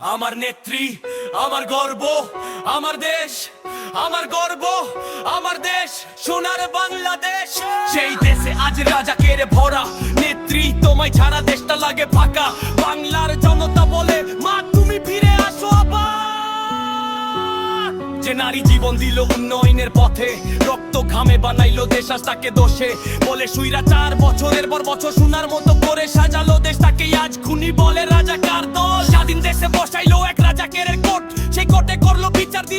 আমার নেত্রী, আমার গর্ব, আমার দেশ, আমার গর্ব, আমার দেশ, সোনার বাংলাদেশ। সেই দেশে আজ রাজাকের ভরা নেত্রী, তোমায় ছাড়া দেশটা লাগে ফাঁকা। বাংলার জনতা বলে, মা, তুমি ফিরে আসো আবার। যে নারী জীবন দিল উন্নয়নের পথে, রক্ত ঘামে বানাইলো দেশ আজ তাকে দোষে। বলে, সুইরা চার বছরের পর বছর সোনার মতো করে সাজালো দেশটাকে, আজ খুনি বলে রাজাকার দল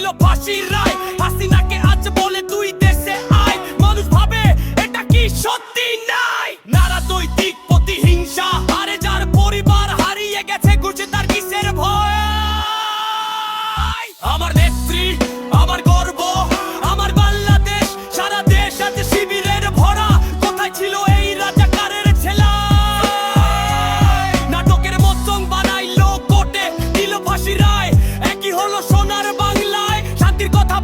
দিল ফাঁসির রায়। হাসিনাকে আজ বলে তুই দেশে আয়। মানুষ ভাবে এটা কি সত্যি? নাই। নারা দৈতিক প্রতিহিংসা, হারে যার পরিবার হারিয়ে গেছে গুছে তার কিসের ভয়? আমার নেত্রী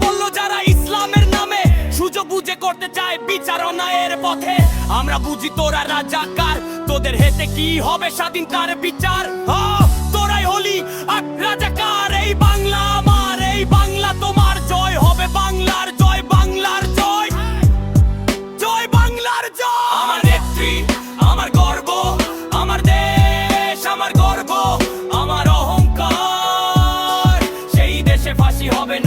বলল, যারা ইসলামের নামে সুযোগ বুঝে করতে চায় বিচারণায়ের পথে, আমরা বুঝি তোরা রাজাকার। তোদের হেতে কি হবে স্বাধীন তার বিচার? তোরাই হলি রাজাকার। এই বাংলা আমার, এই বাংলা তোমার জয় হবে বাংলার জয় বাংলার জয়। জয়, বাংলার জয়। আমার নেত্রী, আমার গর্ব, আমার দেশ, আমার গর্ব, আমার অহংকার। সেই দেশে ফাঁসি হবে না।